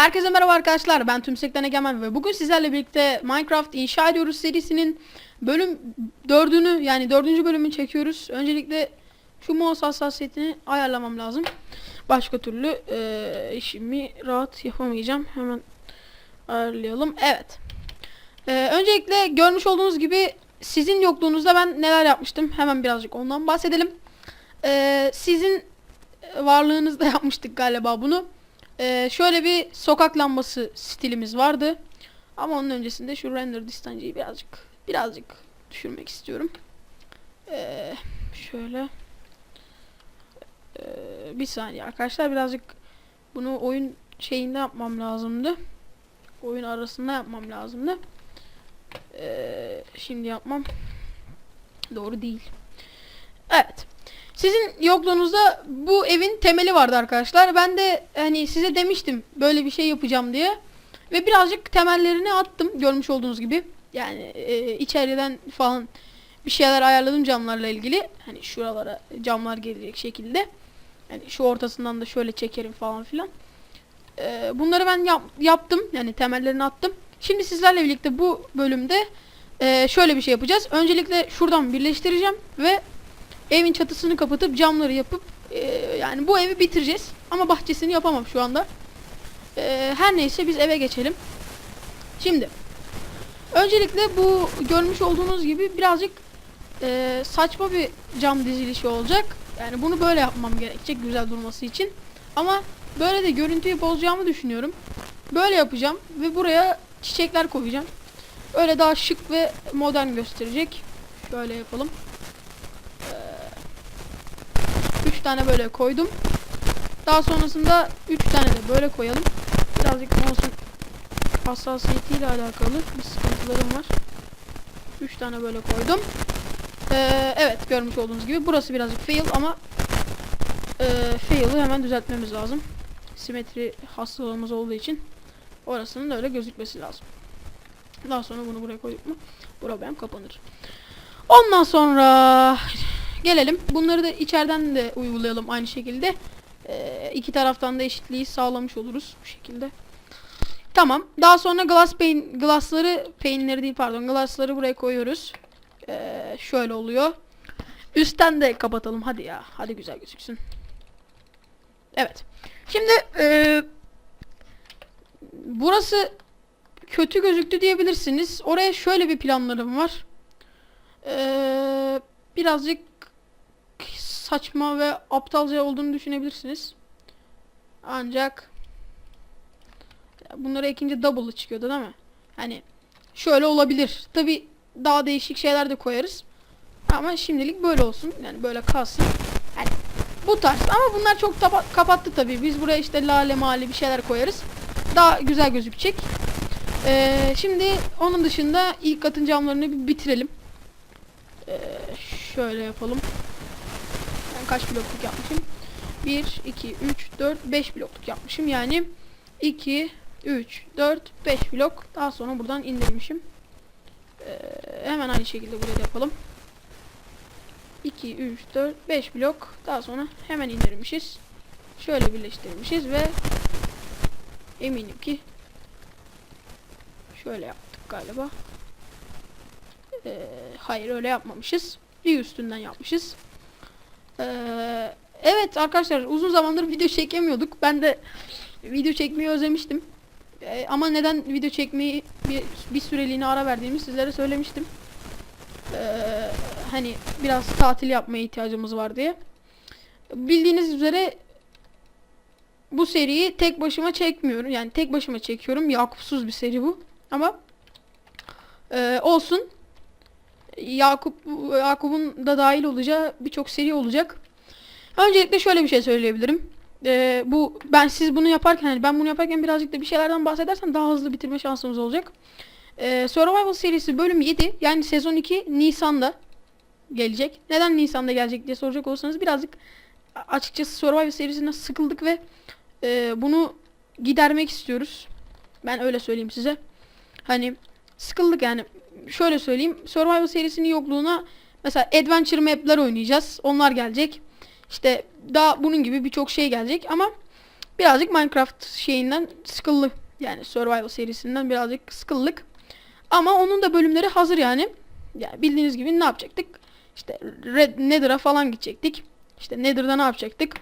Herkese merhaba arkadaşlar. Ben Tümsekten Egemen ve bugün sizlerle birlikte Minecraft İnşa Ediyoruz serisinin bölüm dördünü yani dördüncü bölümünü çekiyoruz. Öncelikle şu mouse hassasiyetini ayarlamam lazım. Başka türlü eee, işimi rahat yapamayacağım. Hemen ayarlayalım. Evet. Eee, öncelikle görmüş olduğunuz gibi sizin yokluğunuzda ben neler yapmıştım. Hemen birazcık ondan bahsedelim. Eee, sizin varlığınızda yapmıştık galiba bunu. Ee, şöyle bir sokak lambası stilimiz vardı. Ama onun öncesinde şu render distance'yi birazcık birazcık düşürmek istiyorum. Ee, şöyle Ee, bir saniye arkadaşlar birazcık bunu oyun şeyinde yapmam lazımdı. Oyun arasında yapmam lazımdı. Ee, şimdi yapmam doğru değil. Evet. Sizin yokluğunuzda bu evin temeli vardı arkadaşlar. Ben de hani size demiştim böyle bir şey yapacağım diye. Ve birazcık temellerini attım görmüş olduğunuz gibi. Yani e, içeriden falan bir şeyler ayarladım camlarla ilgili. Hani şuralara camlar gelecek şekilde. Yani şu ortasından da şöyle çekerim falan filan. E, bunları ben yap- yaptım. Yani temellerini attım. Şimdi sizlerle birlikte bu bölümde e, şöyle bir şey yapacağız. Öncelikle şuradan birleştireceğim ve evin çatısını kapatıp camları yapıp e, yani bu evi bitireceğiz. Ama bahçesini yapamam şu anda. E, her neyse biz eve geçelim. Şimdi öncelikle bu görmüş olduğunuz gibi birazcık e, saçma bir cam dizilişi olacak. Yani bunu böyle yapmam gerekecek güzel durması için. Ama böyle de görüntüyü bozacağımı düşünüyorum. Böyle yapacağım ve buraya çiçekler koyacağım. Öyle daha şık ve modern gösterecek. Şöyle yapalım. 3 tane böyle koydum. Daha sonrasında 3 tane de böyle koyalım. Birazcık mouse'un hassasiyetiyle alakalı bir sıkıntılarım var. 3 tane böyle koydum. Ee, evet görmüş olduğunuz gibi burası birazcık fail ama e, fail'ı hemen düzeltmemiz lazım. Simetri hastalığımız olduğu için orasının öyle gözükmesi lazım. Daha sonra bunu buraya koyduk mu? Benim kapanır. Ondan sonra gelelim. Bunları da içeriden de uygulayalım aynı şekilde. Ee, iki taraftan da eşitliği sağlamış oluruz bu şekilde. Tamam. Daha sonra glass pane, glassları, pane'leri değil pardon, glassları buraya koyuyoruz. Ee, şöyle oluyor. Üstten de kapatalım hadi ya. Hadi güzel gözüksün. Evet. Şimdi ee, burası kötü gözüktü diyebilirsiniz. Oraya şöyle bir planlarım var. Ee, birazcık saçma ve aptalca olduğunu düşünebilirsiniz. Ancak bunları ekince double çıkıyordu değil mi? Hani şöyle olabilir. Tabi daha değişik şeyler de koyarız. Ama şimdilik böyle olsun. Yani böyle kalsın. Yani bu tarz. Ama bunlar çok kapattı tabi. Biz buraya işte lale mali bir şeyler koyarız. Daha güzel gözükecek. Ee, şimdi onun dışında ilk katın camlarını bir bitirelim. Ee, şöyle yapalım. Ben kaç blokluk yapmışım? 1, 2, 3, 4, 5 blokluk yapmışım. Yani 2, 3, 4, 5 blok. Daha sonra buradan indirmişim. Ee, hemen aynı şekilde buraya da yapalım. 2, 3, 4, 5 blok. Daha sonra hemen indirmişiz. Şöyle birleştirmişiz ve eminim ki şöyle yaptık galiba. Ee, hayır öyle yapmamışız. Bir üstünden yapmışız. Ee, evet arkadaşlar uzun zamandır video çekemiyorduk. Ben de video çekmeyi özlemiştim. Ee, ama neden video çekmeyi bir, bir süreliğine ara verdiğimi sizlere söylemiştim. Ee, hani biraz tatil yapmaya ihtiyacımız var diye. Bildiğiniz üzere bu seriyi tek başıma çekmiyorum. Yani tek başıma çekiyorum. Yakupsuz bir seri bu. Ama e, olsun. Yakup Yakup'un da dahil olacağı birçok seri olacak. Öncelikle şöyle bir şey söyleyebilirim. Ee, bu ben siz bunu yaparken hani ben bunu yaparken birazcık da bir şeylerden bahsedersem daha hızlı bitirme şansımız olacak. Ee, Survival serisi bölüm 7 yani sezon 2 Nisan'da gelecek. Neden Nisan'da gelecek diye soracak olursanız birazcık açıkçası Survival serisinden sıkıldık ve e, bunu gidermek istiyoruz. Ben öyle söyleyeyim size. Hani sıkıldık yani şöyle söyleyeyim. Survival serisinin yokluğuna mesela adventure map'ler oynayacağız. Onlar gelecek. İşte daha bunun gibi birçok şey gelecek ama birazcık Minecraft şeyinden sıkıldı. Yani Survival serisinden birazcık sıkıldık. Ama onun da bölümleri hazır yani. Yani bildiğiniz gibi ne yapacaktık? İşte Red Nether'a falan gidecektik. İşte Nether'da ne yapacaktık?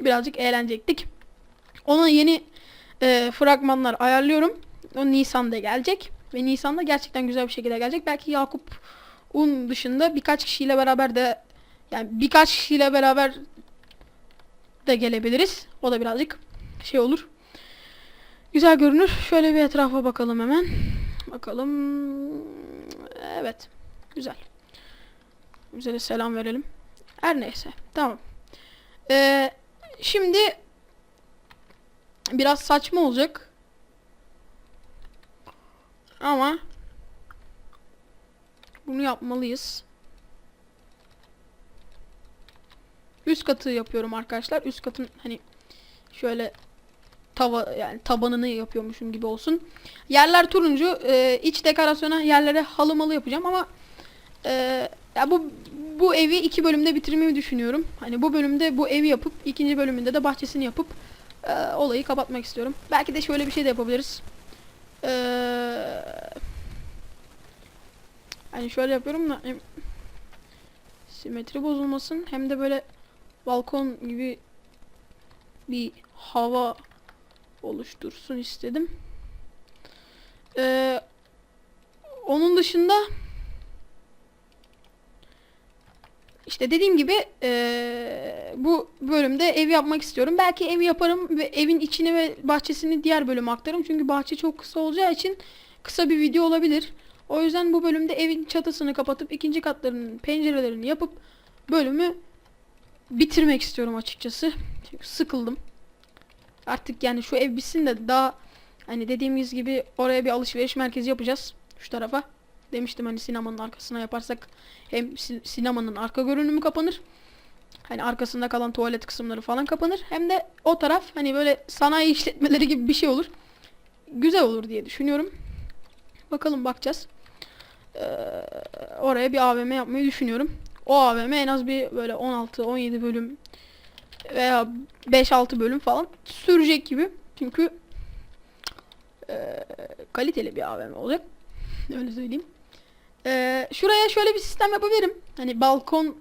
Birazcık eğlenecektik. Ona yeni e, fragmanlar ayarlıyorum. O Nisan'da gelecek. Ve Nisan'da gerçekten güzel bir şekilde gelecek. Belki Yakup'un dışında birkaç kişiyle beraber de yani birkaç kişiyle beraber de gelebiliriz. O da birazcık şey olur. Güzel görünür. Şöyle bir etrafa bakalım hemen. Bakalım. Evet. Güzel. Güzel selam verelim. Her neyse. Tamam. Ee, şimdi biraz saçma olacak. Ama bunu yapmalıyız. Üst katı yapıyorum arkadaşlar. Üst katın hani şöyle tava yani tabanını yapıyormuşum gibi olsun. Yerler turuncu. e, iç dekorasyona yerlere halı malı yapacağım ama e, ya bu bu evi iki bölümde bitirmeyi düşünüyorum. Hani bu bölümde bu evi yapıp ikinci bölümünde de bahçesini yapıp e, olayı kapatmak istiyorum. Belki de şöyle bir şey de yapabiliriz. Eee Hani şöyle yapıyorum da hem simetri bozulmasın hem de böyle balkon gibi bir hava oluştursun istedim. Ee, onun dışında işte dediğim gibi ee, bu bölümde ev yapmak istiyorum. Belki ev yaparım ve evin içini ve bahçesini diğer bölüme aktarırım. Çünkü bahçe çok kısa olacağı için kısa bir video olabilir. O yüzden bu bölümde evin çatısını kapatıp ikinci katlarının pencerelerini yapıp bölümü bitirmek istiyorum açıkçası. Çünkü sıkıldım. Artık yani şu ev bitsin de daha hani dediğimiz gibi oraya bir alışveriş merkezi yapacağız şu tarafa. Demiştim hani sinemanın arkasına yaparsak hem si- sinemanın arka görünümü kapanır. Hani arkasında kalan tuvalet kısımları falan kapanır. Hem de o taraf hani böyle sanayi işletmeleri gibi bir şey olur. Güzel olur diye düşünüyorum. Bakalım bakacağız. Ee, oraya bir AVM yapmayı düşünüyorum. O AVM en az bir böyle 16-17 bölüm veya 5-6 bölüm falan sürecek gibi. Çünkü e, kaliteli bir AVM olacak. Öyle söyleyeyim. Ee, şuraya şöyle bir sistem yapabilirim. Hani balkon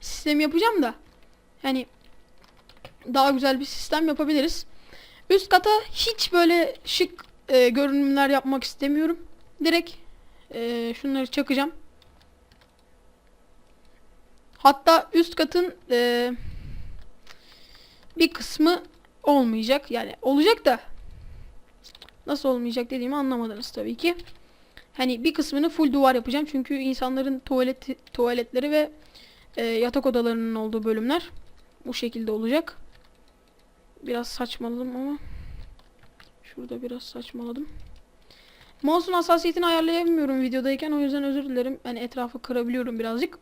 sistemi yapacağım da. Hani daha güzel bir sistem yapabiliriz. Üst kata hiç böyle şık e, görünümler yapmak istemiyorum. Direkt e, şunları çakacağım. Hatta üst katın e, bir kısmı olmayacak. Yani olacak da nasıl olmayacak dediğimi anlamadınız tabii ki. Hani bir kısmını full duvar yapacağım. Çünkü insanların tuvalet tuvaletleri ve e, yatak odalarının olduğu bölümler bu şekilde olacak. Biraz saçmaladım ama şurada biraz saçmaladım. Mouse'un hassasiyetini ayarlayamıyorum videodayken o yüzden özür dilerim. Yani etrafı kırabiliyorum birazcık.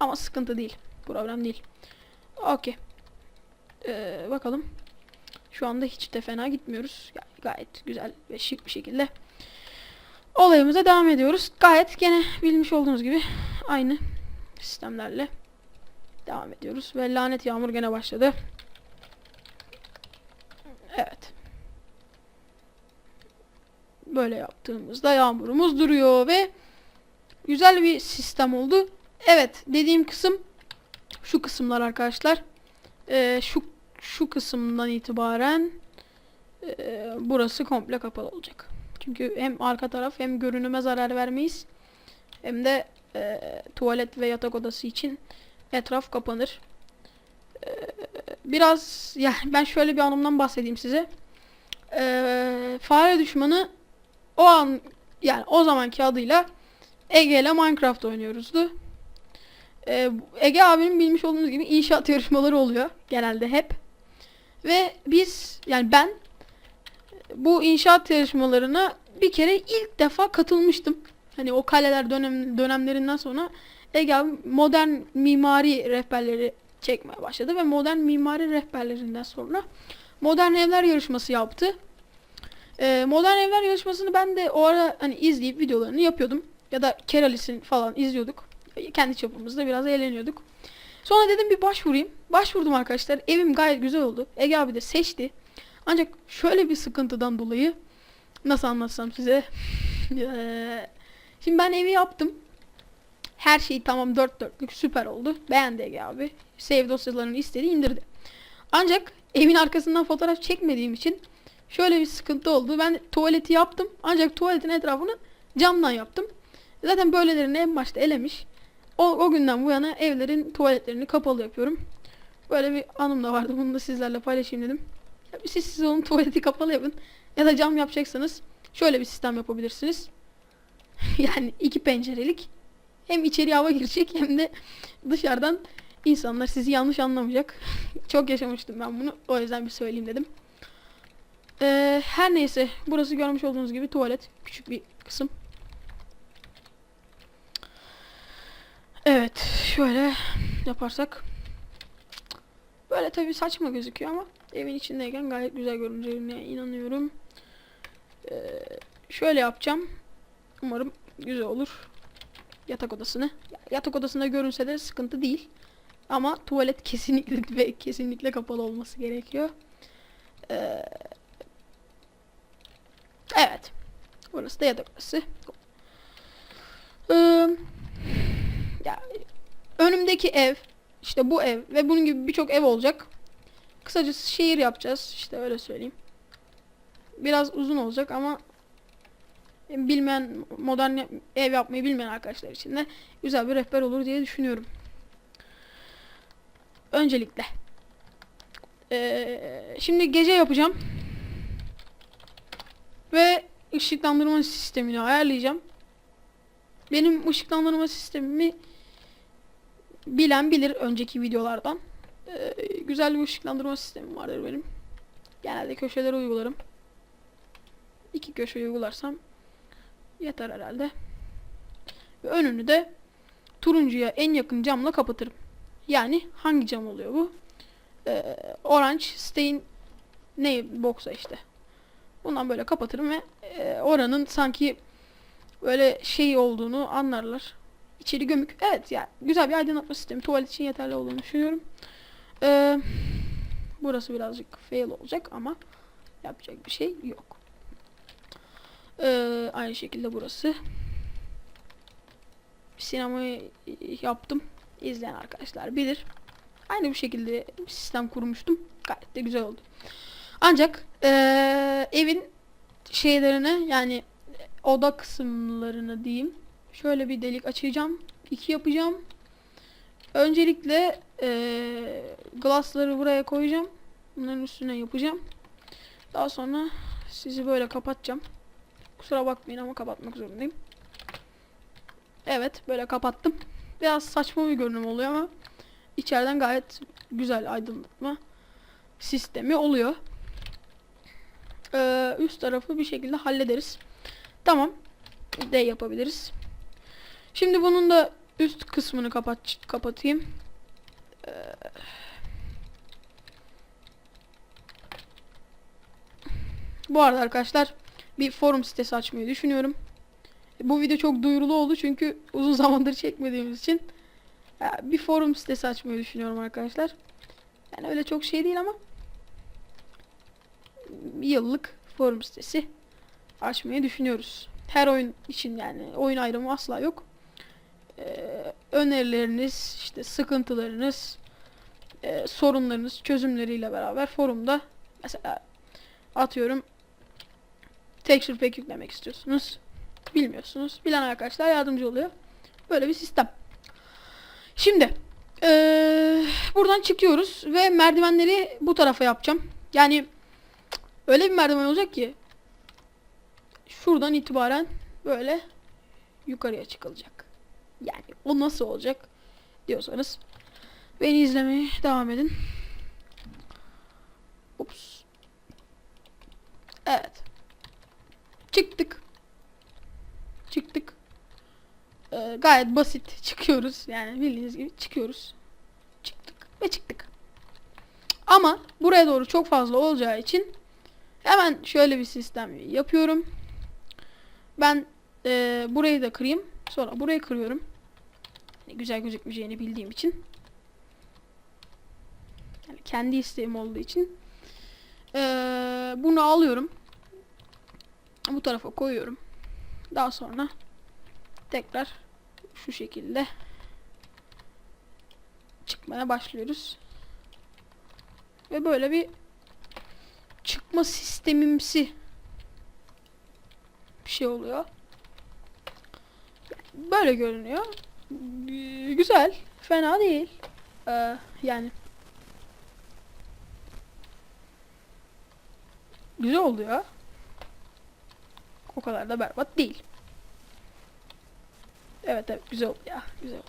Ama sıkıntı değil. Problem değil. Okey. Ee, bakalım. Şu anda hiç de fena gitmiyoruz. Yani gayet güzel ve şık bir şekilde olayımıza devam ediyoruz. Gayet gene bilmiş olduğunuz gibi aynı sistemlerle devam ediyoruz. Ve lanet yağmur gene başladı. Evet. Böyle yaptığımızda yağmurumuz duruyor ve güzel bir sistem oldu. Evet dediğim kısım şu kısımlar arkadaşlar. Ee, şu şu kısımdan itibaren e, burası komple kapalı olacak. Çünkü hem arka taraf hem görünüme zarar vermeyiz. Hem de e, tuvalet ve yatak odası için etraf kapanır. E, biraz yani ben şöyle bir anımdan bahsedeyim size. E, fare düşmanı o an yani o zamanki adıyla Ege ile Minecraft oynuyoruzdu. Ee, Ege abinin bilmiş olduğunuz gibi inşaat yarışmaları oluyor genelde hep. Ve biz yani ben bu inşaat yarışmalarına bir kere ilk defa katılmıştım. Hani o kaleler dönem dönemlerinden sonra Ege modern mimari rehberleri çekmeye başladı ve modern mimari rehberlerinden sonra modern evler yarışması yaptı. Ee, modern evler yarışmasını ben de o ara hani izleyip videolarını yapıyordum. Ya da Keralis'in falan izliyorduk. Kendi çapımızda biraz eğleniyorduk. Sonra dedim bir başvurayım. Başvurdum arkadaşlar. Evim gayet güzel oldu. Ege abi de seçti. Ancak şöyle bir sıkıntıdan dolayı nasıl anlatsam size. Şimdi ben evi yaptım. Her şey tamam dört dörtlük süper oldu. Beğendi Ege abi. Save dosyalarını istedi indirdi. Ancak evin arkasından fotoğraf çekmediğim için şöyle bir sıkıntı oldu. Ben tuvaleti yaptım. Ancak tuvaletin etrafını camdan yaptım. Zaten böylelerini en başta elemiş. O, o günden bu yana evlerin tuvaletlerini kapalı yapıyorum. Böyle bir anım da vardı. Bunu da sizlerle paylaşayım dedim. Siz siz onun tuvaleti kapalı yapın. Ya da cam yapacaksanız şöyle bir sistem yapabilirsiniz. yani iki pencerelik. Hem içeri hava girecek hem de dışarıdan insanlar sizi yanlış anlamayacak. Çok yaşamıştım ben bunu. O yüzden bir söyleyeyim dedim. Ee, her neyse. Burası görmüş olduğunuz gibi tuvalet. Küçük bir kısım. Evet. Şöyle yaparsak. Böyle tabii saçma gözüküyor ama evin içindeyken gayet güzel görüneceğine inanıyorum. Ee, şöyle yapacağım. Umarım güzel olur. Yatak odasını. Yatak odasında görünse de sıkıntı değil. Ama tuvalet kesinlikle ve kesinlikle kapalı olması gerekiyor. Ee, evet. Burası da yatak odası. Ee, ya, önümdeki ev, işte bu ev ve bunun gibi birçok ev olacak. Kısacası şehir yapacağız. işte öyle söyleyeyim. Biraz uzun olacak ama bilmeyen modern ev yapmayı bilmeyen arkadaşlar için de güzel bir rehber olur diye düşünüyorum. Öncelikle. Ee, şimdi gece yapacağım. Ve ışıklandırma sistemini ayarlayacağım. Benim ışıklandırma sistemimi bilen bilir önceki videolardan. Ee, güzel bir ışıklandırma sistemi vardır benim. Genelde köşelere uygularım. İki köşe uygularsam yeter herhalde. Ve önünü de turuncuya en yakın camla kapatırım. Yani hangi cam oluyor bu? Ee, orange stain ne boksa işte. Bundan böyle kapatırım ve e, oranın sanki böyle şey olduğunu anlarlar. İçeri gömük. Evet yani güzel bir aydınlatma sistemi. Tuvalet için yeterli olduğunu düşünüyorum. Ee, burası birazcık fail olacak ama yapacak bir şey yok. Ee, aynı şekilde burası. Sinemayı yaptım. İzleyen arkadaşlar bilir. Aynı bir şekilde bir sistem kurmuştum. Gayet de güzel oldu. Ancak ee, evin şeylerini yani oda kısımlarını diyeyim. Şöyle bir delik açacağım. iki yapacağım. Öncelikle ee, glassları buraya koyacağım. Bunların üstüne yapacağım. Daha sonra sizi böyle kapatacağım. Kusura bakmayın ama kapatmak zorundayım. Evet böyle kapattım. Biraz saçma bir görünüm oluyor ama içeriden gayet güzel aydınlatma sistemi oluyor. Ee, üst tarafı bir şekilde hallederiz. Tamam. De yapabiliriz. Şimdi bunun da üst kısmını kapat kapatayım. Ee, bu arada arkadaşlar bir forum sitesi açmayı düşünüyorum. Bu video çok duyurulu oldu çünkü uzun zamandır çekmediğimiz için ya, bir forum sitesi açmayı düşünüyorum arkadaşlar. Yani öyle çok şey değil ama yıllık forum sitesi açmayı düşünüyoruz. Her oyun için yani oyun ayrımı asla yok. Ee, önerileriniz, işte sıkıntılarınız, e, sorunlarınız, çözümleriyle beraber forumda mesela atıyorum texture pack yüklemek istiyorsunuz. Bilmiyorsunuz. Bilen arkadaşlar yardımcı oluyor. Böyle bir sistem. Şimdi ee, buradan çıkıyoruz ve merdivenleri bu tarafa yapacağım. Yani öyle bir merdiven olacak ki şuradan itibaren böyle yukarıya çıkılacak. Yani o nasıl olacak diyorsanız beni izlemeye devam edin. Ups. Evet. Çıktık. Çıktık. Ee, gayet basit çıkıyoruz. Yani bildiğiniz gibi çıkıyoruz. Çıktık ve çıktık. Ama buraya doğru çok fazla olacağı için hemen şöyle bir sistem yapıyorum. Ben e, burayı da kırayım. Sonra burayı kırıyorum. Yani güzel gözükmeyeceğini bildiğim için. Yani kendi isteğim olduğu için. Ee, bunu alıyorum. Bu tarafa koyuyorum. Daha sonra tekrar şu şekilde çıkmaya başlıyoruz. Ve böyle bir çıkma sistemimsi bir şey oluyor. Böyle görünüyor. Gü- Güzel. Fena değil. Ee, yani güzel oluyor. O kadar da berbat değil. Evet evet güzel oldu ya. Güzel oldu.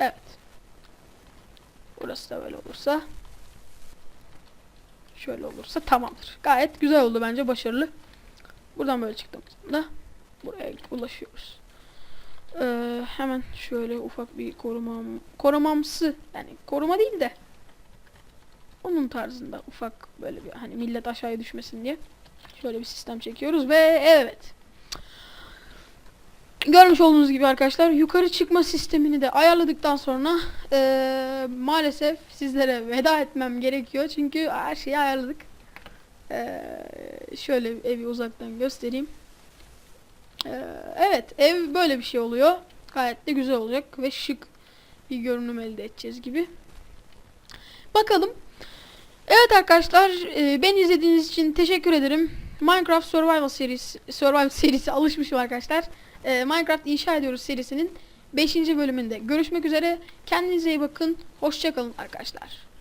Evet. Burası da böyle olursa. Şöyle olursa tamamdır. Gayet güzel oldu bence başarılı. Buradan böyle çıktığımızda buraya ulaşıyoruz. Ee, hemen şöyle ufak bir korumam korumamsı yani koruma değil de onun tarzında ufak böyle bir hani millet aşağıya düşmesin diye şöyle bir sistem çekiyoruz ve evet. Görmüş olduğunuz gibi arkadaşlar yukarı çıkma sistemini de ayarladıktan sonra eee, maalesef sizlere veda etmem gerekiyor. Çünkü her şeyi ayarladık Eee, şöyle evi uzaktan göstereyim Eee, evet ev böyle bir şey oluyor gayet de güzel olacak ve şık bir görünüm elde edeceğiz gibi bakalım Evet arkadaşlar, e, ben izlediğiniz için teşekkür ederim. Minecraft Survival serisi, Survival serisi alışmışım arkadaşlar. E, Minecraft inşa ediyoruz serisinin 5. bölümünde görüşmek üzere. Kendinize iyi bakın. Hoşçakalın arkadaşlar.